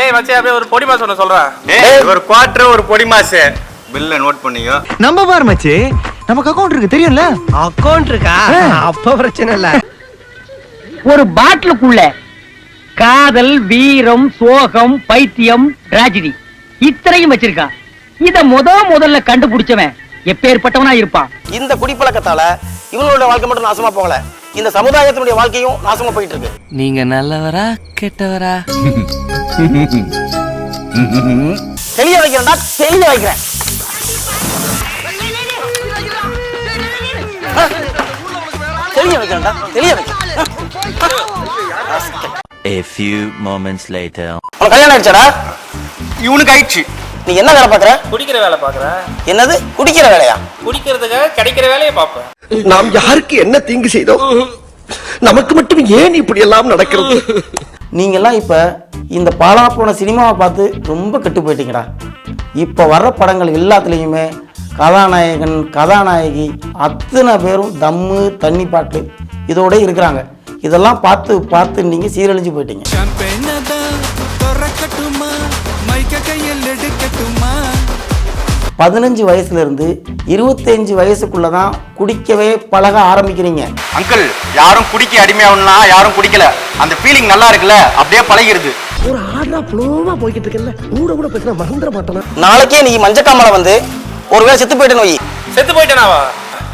டேய் மச்சான் அப்படியே ஒரு பொடி மாசம் ஒன்று சொல்கிறேன் ஏய். ஒரு குவார்டர் ஒரு பொடி மாசு பில்ல நோட் பண்ணிக்கோ. நம்ம பாரு மச்சி. நமக்கு அக்கவுண்ட் இருக்கு தெரியும்ல? அக்கௌண்ட் இருக்கா? அப்ப பிரச்சனை இல்ல. ஒரு பாட்டிலுக்குள்ள காதல் வீரம் சோகம் பைத்தியம் டிராஜடி இத்தனையும் வச்சிருக்கான் இத முத முதல்ல கண்டுபிடிச்சவன் எப்பேற்பட்டவனா இருப்பான். இந்த குடிப்பழக்கத்தால இவங்களோட வாழ்க்கை மட்டும் நாசமா போகல. இந்த சமுதாயத்தினுடைய வாழ்க்கையும் நாசமா போயிட்டு இருக்கு நீங்க நல்லவரா கெட்டவரா? தெளிய வைக்கிறேன்டா தெளிய வைக்கிறேன்? தெளிய வைக்கிறேன்டா தெளிய வைக்கிறேன். A few moments later. உனக்கு கல்யாணம் ஆயிடுச்சாடா? இவனுக்கு ஆயிடுச்சு. நீ என்ன வேலை பாக்குற குடிக்கிற வேலை பார்க்குறேன். என்னது? குடிக்கிற வேலையா? குடிக்கிறதுக்காக கிடைக்கிற வேலையை பார்ப்பேன். நாம் யாருக்கு என்ன தீங்கு செய்தோம் நமக்கு மட்டும் ஏன் இப்படி எல்லாம் நடக்கிறது? நீங்கெல்லாம் இப்ப இந்த பாலா போன சினிமாவை பார்த்து ரொம்ப கெட்டு போயிட்டீங்கடா. இப்ப வர்ற படங்கள் எல்லாத்துலேயுமே கதாநாயகன் கதாநாயகி அத்தனை பேரும் தம்மு தண்ணி பாட்டு இதோட இருக்கிறாங்க. இதெல்லாம் பார்த்து பார்த்து நீங்க சீரழிஞ்சு போயிட்டீங்க. பதினஞ்சு வயசுல இருந்து இருபத்தஞ்சு வயசுக்குள்ள தான் குடிக்கவே பழக ஆரம்பிக்கிறீங்க. அங்கிள் யாரும் குடிக்க அடிமையாகணும்னா யாரும் குடிக்கல. அந்த ஃபீலிங் நல்லா இருக்குல்ல அப்படியே பழகிருது ஒரு ஆடா புலோமா போய்கிட்டு இருக்கல கூட கூட பேசினா மறந்துட மாட்டேனா? நாளைக்கே நீ மஞ்சக்காமலை வந்து ஒருவேளை செத்து போயிட்டு நோய் செத்து போயிட்டேனாவா?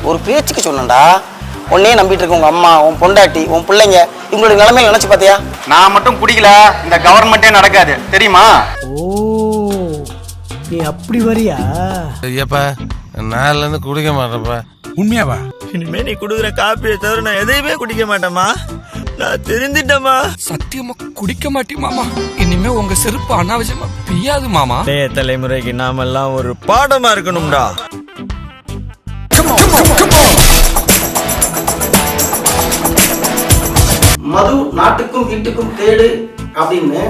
ஒரு பேச்சுக்கு சொன்னேன்டா. உன்னையே நம்பிட்டு இருக்க உங்க அம்மா உன் பொண்டாட்டி உன் பிள்ளைங்க இவங்களுடைய நிலைமையில நினைச்சு பார்த்தியா? நான் மட்டும் குடிக்கல இந்த கவர்மெண்ட்டே நடக்காது. தெரியுமா? நீ அப்படி வரியா? ஐயப்பா நாலுல இருந்து குடிக்க மாட்டேன்ப்பா. உண்மையாவா? இனிமே நீ குடுக்குற காப்பியை தவிர நான் எதையுமே குடிக்க மாட்டேமா நான் தெரிஞ்சிட்டேமா சத்தியமா குடிக்க மாட்டேன் மாமா. இனிமே உங்க செருப்பு அனாவசியமா பியாது மாமா. டே தலைமுறைக்கு நாமெல்லாம் ஒரு பாடமா இருக்கணும்டா. மது நாட்டுக்கும் வீட்டுக்கும் கேடு அப்படின்னு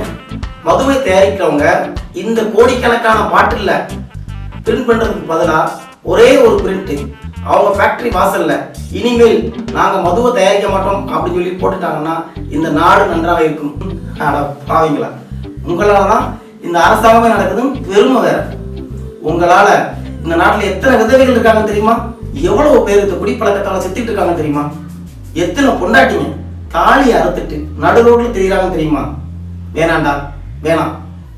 மதுவை தயாரிக்கிறவங்க இந்த கோடிக்கணக்கான பாட்டிலில் பிரிண்ட் பண்ணுறதுக்கு பதிலாக ஒரே ஒரு பிரிண்ட்டு அவங்க ஃபேக்டரி வாசலில் இனிமேல் நாங்கள் மதுவை தயாரிக்க மாட்டோம் அப்படின்னு சொல்லி போட்டுட்டாங்கன்னா இந்த நாடு நன்றாக இருக்கும். பாவீங்களா. உங்களால் தான் இந்த அரசாங்கமே நடக்குதுன்னு பெருமை வேற. உங்களால் இந்த நாட்டில் எத்தனை விதவைகள் இருக்காங்க தெரியுமா? எவ்வளவு பேர் இந்த குடிப்பழக்கத்தால் செத்துட்டு இருக்காங்க தெரியுமா? எத்தனை பொண்டாட்டிங்க தாலி அறுத்துட்டு நடு ரோட்டில் தெரியுறாங்க தெரியுமா? வேணாண்டா வேணாம்.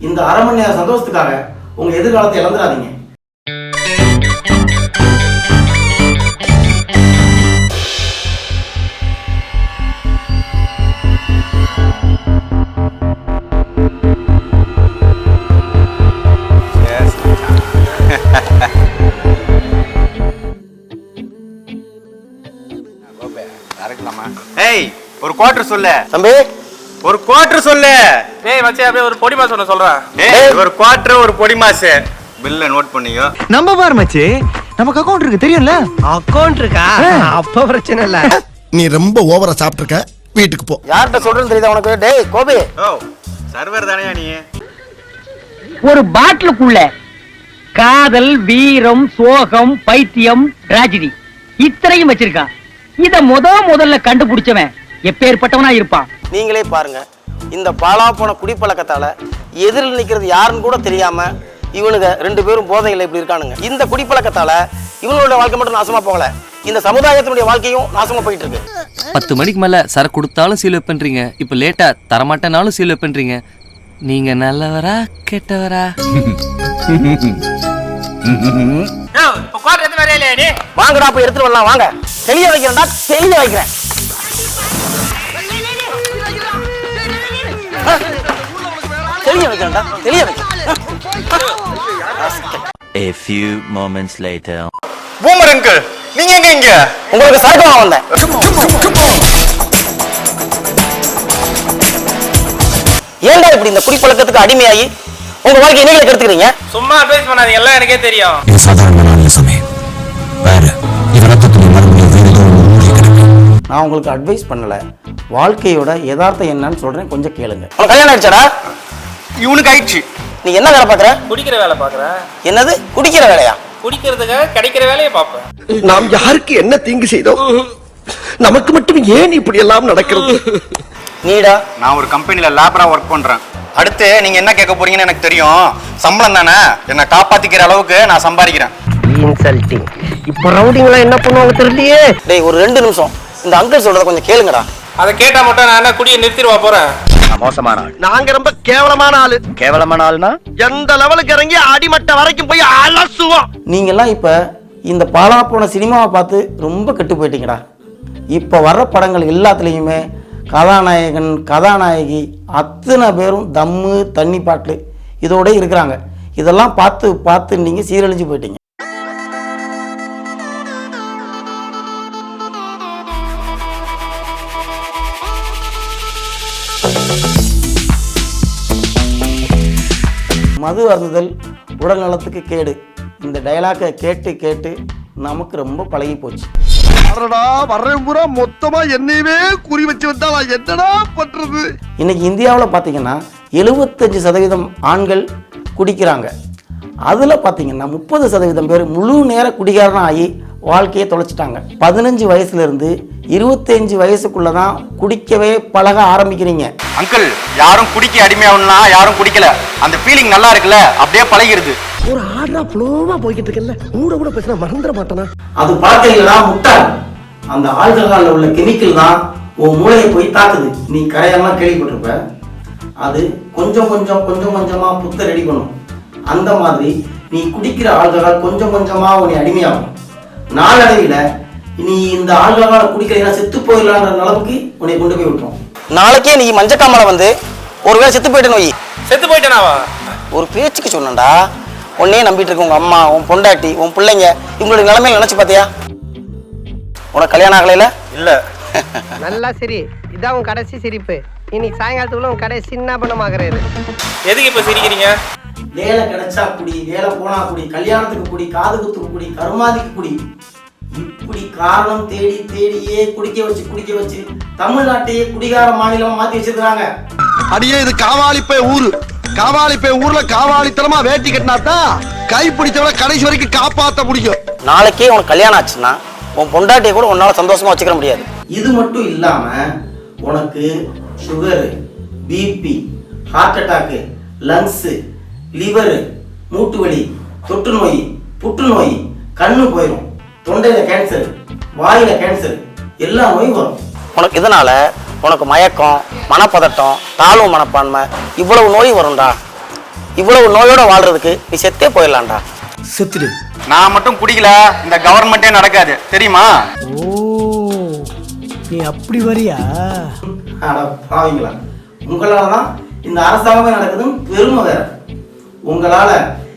இந்த அரை மணி நேரம் சந்தோஷத்துக்காக உங்க எதிர்காலத்தை இழந்துடாதீங்க. ஏய் ஒரு குவார்டர் சொல்லு. தம்பி. ஒரு குவார்டர் சொல்லு. டேய் மச்சான் அப்படியே ஒரு பொடி மாசம் ஒன்று சொல்கிறேன் ஏய் ஒரு குவார்டர் ஒரு பொடி மாசு பில்ல நோட் பண்ணிக்கோ நம்ம பாரு மச்சி. நமக்கு அக்கவுண்ட் இருக்கு தெரியும்ல? அக்கௌண்ட் இருக்கா? அப்ப பிரச்சனை இல்ல. நீ ரொம்ப ஓவரா சாப்பிட்டுருக்க. வீட்டுக்கு போ. யார்கிட்ட சொல்றேன்னு தெரியுதா உனக்கு? டேய் கோபி. ஓ சர்வர் தானே நீ? ஒரு பாட்டிலுக்குள்ள காதல் வீரம் சோகம் பைத்தியம் டிராஜடி இத்தனையும் வச்சிருக்கான் இத முத முதல்ல கண்டுபிடிச்சவன் எப்பேற்பட்டவனா இருப்பான்? நீங்களே பாருங்க. இந்த பாலா போன குடிப்பழக்கத்தால எதிரில் நிக்கிறது யாருன்னு கூட தெரியாம இவனுங்க ரெண்டு பேரும் போதையில் இப்படி இருக்கானுங்க. இந்த குடிப்பழக்கத்தால இவங்களோட வாழ்க்கை மட்டும் நாசமா போகல. இந்த சமுதாயத்தினுடைய வாழ்க்கையும் நாசமா போயிட்டு இருக்கு பத்து மணிக்கு மேல சரக்கு கொடுத்தாலும் சீல் பண்றீங்க. இப்ப லேட்டா தரமாட்டேனாலும் சீல் பண்றீங்க. நீங்க நல்லவரா கெட்டவரா? வாங்கடா போய் எடுத்துட்டு வரலாம். வாங்க. தெளிய வைக்கிறேன்டா தெளிய வைக்கிறேன். தெளிய வைக்கிறேன்டா தெளிய வைக்கிறேன் A few moments later. Boomer uncle நீங்க எங்க இங்க? உங்களுக்கு சரக்கு வாங்க வந்தேன் ஏன்டா இப்படி இந்த குடிப்பழக்கத்துக்கு அடிமையாகி? உங்க வாழ்க்கையை நீங்களே கெடுத்துக்கிறீங்க? சும்மா அட்வைஸ் பண்ணாதீங்க எல்லாம் எனக்கே தெரியும். இது சாதாரண நாள் சமே வேற இது ரத்தத்துடைய மரபுல வேறு ஏதோ நான் உங்களுக்கு அட்வைஸ் பண்ணல. வாழ்க்கையோட யதார்த்தம் என்னன்னு சொல்றேன். கொஞ்சம் கேளுங்க. கல்யாணம் ஆயிடுச்சாடா? இவனுக்கு ஆயிடுச்சு. நீ என்ன வேலை பார்க்குற? குடிக்கிற வேலை பார்க்குறேன் என்னது? குடிக்கிற வேலையா? குடிக்கிறதுக்காக கிடைக்கிற வேலையை பார்ப்பேன். நாம் யாருக்கு என்ன தீங்கு செய்தோம் நமக்கு மட்டும் ஏன் இப்படி எல்லாம் நடக்கிறது? நீடா. நான் ஒரு கம்பெனில லேபரா ஒர்க் பண்றேன். அடுத்து நீங்க என்ன கேட்க போறீங்கன்னு எனக்கு தெரியும். சம்பளம் தானே? என்னை காப்பாத்திக்கிற அளவுக்கு நான் சம்பாதிக்கிறேன். இன்சல்ட்டிங் இப்ப ரவுடிங்களா என்ன பண்ணுவாங்க தெரியலையே? டேய் ஒரு ரெண்டு நிமிஷம். இந்த அங்கிள் சொல்றத கொஞ்சம் கேளுங்கடா. அதை கேட்டா மட்டும் நான் என்ன குடியை நிறுத்திடுவா போறேன்? மோசமான ஆள். நாங்க ரொம்ப கேவலமான ஆளு. கேவலமான ஆள்னா? எந்த லெவலுக்கு இறங்கி அடிமட்ட வரைக்கும் போய் அலசுவோம். நீங்கெல்லாம் இப்போ இந்த பாலா போன சினிமாவை பார்த்து ரொம்ப கெட்டு போயிட்டீங்கடா. இப்போ வர்ற படங்கள் எல்லாத்துலேயுமே கதாநாயகன் கதாநாயகி அத்தனை பேரும் தம்மு தண்ணி பாட்டு இதோட இருக்கிறாங்க. இதெல்லாம் பார்த்து பார்த்து நீங்கள் சீரழிஞ்சு போயிட்டீங்க. மது அருந்துதல் உடல் நலத்துக்கு கேடு. இந்த டயலாக்கை கேட்டு கேட்டு நமக்கு ரொம்ப பழகி போச்சு. அடடா வர்றேன் பூரா. மொத்தமா என்னையவே குறி வச்சு வந்தா நான் என்னடா பண்றது? இன்னைக்கு இந்தியாவில் பார்த்தீங்கன்னா எழுபத்தஞ்சு சதவீதம் ஆண்கள் குடிக்கிறாங்க. அதில் பார்த்தீங்கன்னா முப்பது சதவீதம் பேர் முழு நேர குடிகாரனா ஆகி வாழ்க்கையை தொலைச்சிட்டாங்க. பதினஞ்சு வயசுலேருந்து இருபத்தஞ்சு வயசுக்குள்ளே தான் குடிக்கவே பழக ஆரம்பிக்கிறீங்க. அங்கிள் யாரும் குடிக்க அடிமையாகணும்னா யாரும் குடிக்கல. அந்த ஃபீலிங் நல்லா இருக்குல்ல அப்படியே பழகிருது. ஒரு ஆர்டரா ஃப்ளோவா போய்கிட்டு இருக்கல கூட கூட பேசினா மறந்துட மாட்டானா? அது பழக்கையில் தான் முட்டாள் அந்த ஆல்கஹாலில் உள்ள கெமிக்கல் தான் உன் மூளையை போய் தாக்குது. நீ கரையெல்லாம் கேள்விப்பட்டிருப்ப. அது கொஞ்சம் கொஞ்சம் கொஞ்சம் கொஞ்சமாக புத்த ரெடி பண்ணும் அந்த மாதிரி நீ குடிக்கிற ஆல்கஹால் கொஞ்சம் கொஞ்சமாக உன்னை அடிமையாகும். நாளடைவில் நீ இந்த ஆல்கஹாலை குடிக்கிறீங்கன்னா செத்து போயிடலான்ற அளவுக்கு உன்னை கொண்டு போய் விட்டுரும். நாளைக்கே நீ மஞ்சக்காமலை வந்து ஒருவேளை செத்து போயிட்டு நோய். செத்து போயிட்டேனாவா ஒரு பேச்சுக்கு சொன்னேன்டா. உன்னையே நம்பிட்டு இருக்க உங்க அம்மா உன் பொண்டாட்டி உன் பிள்ளைங்க இவங்களுடைய நிலைமையில நினைச்சு பார்த்தியா உனக்கு கல்யாணம் ஆகலையில இல்ல. நல்லா சரி. இதான் உன் கடைசி சிரிப்பு. இன்னைக்கு சாயங்காலத்துக்குள்ள உன் கடைசி சின்ன பணமாகிறது எதுக்கு இப்ப சிரிக்கிறீங்க? வேலை கிடைச்சா குடி வேலை போனா குடி கல்யாணத்துக்கு குடி காது குத்துக்கு குடி கருமாதிக்கு குடி. இப்படி காரணம் தேடி தேடியே குடிக்க வச்சு குடிக்க வச்சு தமிழ்நாட்டையே குடிகார மாநிலமா மாத்தி வச்சிருக்காங்க அடியே இது காவாலிப்பை ஊரு. காவாலிப்பை ஊர்ல காவாலித்தனமா வேட்டி கட்டினாதான் கை பிடிச்சவன கடைசி வரைக்கும் காப்பாத்த முடியும். நாளைக்கே உனக்கு கல்யாணம் ஆச்சுன்னா உன் பொண்டாட்டியை கூட உன்னால சந்தோஷமா வச்சுக்க முடியாது. இது மட்டும் இல்லாம உனக்கு sugar BP heart attack lungs liver மூட்டு வலி தொற்று நோய் புற்றுநோய் கண்ணு போயிடும் தொண்டையில கேன்சர் வாயில கேன்சர் எல்லா நோயும் வரும். உனக்கு இதனால உனக்கு மயக்கம் மனப்பதட்டம் தாழ்வு மனப்பான்மை இவ்வளவு நோய் வரும்டா. இவ்வளவு நோயோட வாழ்றதுக்கு நீ செத்தே போயிடலாம்டா. செத்துடு. நான் மட்டும் குடிக்கல இந்த கவர்மெண்ட்டே நடக்காது. தெரியுமா? ஓ நீ அப்படி வரியா? அட பாவீங்களா? உங்களால தான் இந்த அரசாங்கமே நடக்குதுன்னு பெருமை வேற. உங்களால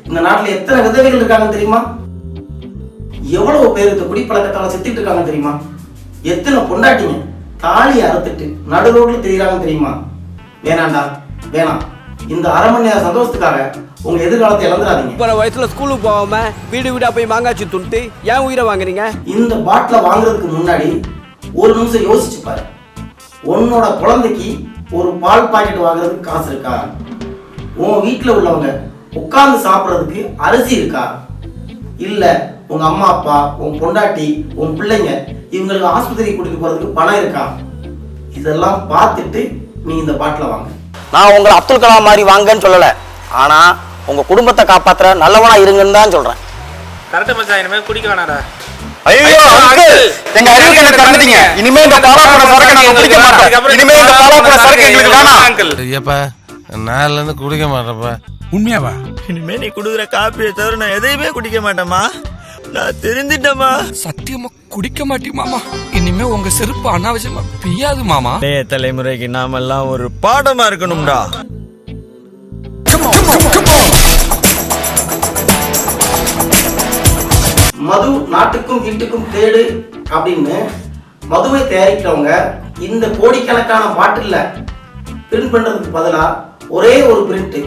இந்த நாட்டுல எத்தனை விதவைகள் இருக்காங்க தெரியுமா? எவ்வளவு பேர் இந்த குடிப்பழக்கத்தால செத்துட்டு இருக்காங்க தெரியுமா? எத்தனை பொண்டாட்டிங்க தாலி அறுத்துட்டு நடு ரோட்ல தெரியுறாங்க தெரியுமா? வேணாண்டா வேணாம். இந்த அரை மணி நேர சந்தோஷத்துக்காக உங்க எதிர்காலத்தை இழந்துடாதீங்க. இப்போ வயசுல ஸ்கூலுக்கு போகாம வீடு வீடா போய் மாங்காய்ச்சி துண்டு ஏன் உயிரை வாங்குறீங்க? இந்த பாட்டிலை வாங்குறதுக்கு முன்னாடி ஒரு நிமிஷம் யோசிச்சு பாரு. உன்னோட குழந்தைக்கு ஒரு பால் பாக்கெட் வாங்குறதுக்கு காசு இருக்கா? உன் வீட்டில் உள்ளவங்க உட்கார்ந்து சாப்பிட்றதுக்கு அரிசி இருக்கா? இல்ல உங்க அம்மா அப்பா உன் பொண்டாட்டி உன் பிள்ளைங்க இவங்களுக்கு ஆஸ்பத்திரி கூட்டிட்டு போறதுக்கு பணம் இருக்கா? இதெல்லாம் பார்த்துட்டு நீ இந்த பாட்டிலை வாங்க. நான் உங்களை அப்துல் கலாம் மாதிரி வாங்கன்னு சொல்லல. ஆனா உங்க குடும்பத்தை காப்பாத்துற நல்லவனா இருங்கன்னு தான் சொல்றேன். கரெக்ட் மச்சான் இனிமே குடிக்க வேணாடா ஐயோ அங்கிள் எங்க அறிவு கண்ணை திறந்துட்டீங்க இனிமே இந்த பாலாப்பழ சரக்கு நாங்க குடிக்க மாட்டோம். இனிமே இந்த பாலாப்பழ சரக்கு எங்களுக்கு வேணாம். அங்கிள் ஐயப்பா நாளில இருந்து குடிக்க மாட்டேப்பா உண்மையாவா? இனிமே நீ குடுக்குற காப்பியை தவிர நான் எதையுமே குடிக்க மாட்டேம்மா. நான் தெரிஞ்சிட்டேம்மா. சத்தியமா குடிக்க மாட்டேன் மாமா. இனிமே உங்க செருப்பு அனாவசியமா பிய்யாது மாமா. பழைய தலைமுறைக்கு நாமெல்லாம் ஒரு பாடமா இருக்கணும்டா. மது நாட்டுக்கும் வீட்டுக்கும் கேடு அப்படின்னு மதுவை தயாரிக்கிறவங்க இந்த கோடிக்கணக்கான பாட்டில்ல பிரிண்ட் பண்றதுக்கு பதிலா ஒரே ஒரு பிரிண்ட்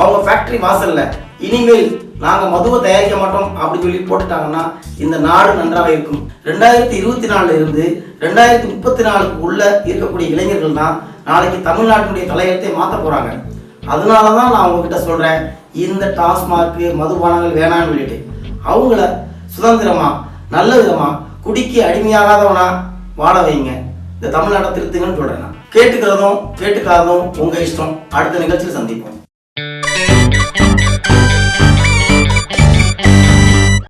அவங்க ஃபேக்ட்ரி வாசல்ல. இனிமேல் நாங்கள் மதுவை தயாரிக்க மாட்டோம் அப்படின்னு சொல்லி போட்டுட்டாங்கன்னா இந்த நாடு நன்றாக இருக்கும். ரெண்டாயிரத்தி இருபத்தி நாலுல இருந்து ரெண்டாயிரத்தி முப்பத்தி நாலுக்கு உள்ள இருக்கக்கூடிய இளைஞர்கள் தான் நாளைக்கு தமிழ்நாட்டினுடைய தலையெழுத்தை மாற்ற போறாங்க. அதனால தான் நான் உங்ககிட்ட சொல்றேன் இந்த டாஸ்மாக்கு மதுபானங்கள் வேணாம்னு சொல்லிட்டு. அவங்கள சுதந்திரமா நல்ல விதமா குடிக்கு அடிமையாகாதவனா வாழ வைங்க. இந்த தமிழ்நாட்டை திருத்துங்கன்னு சொல்றேன் நான். கேட்டுக்கிறதும் கேட்டுக்காததும் உங்க இஷ்டம். அடுத்த நிகழ்ச்சியில் சந்திப்போம்.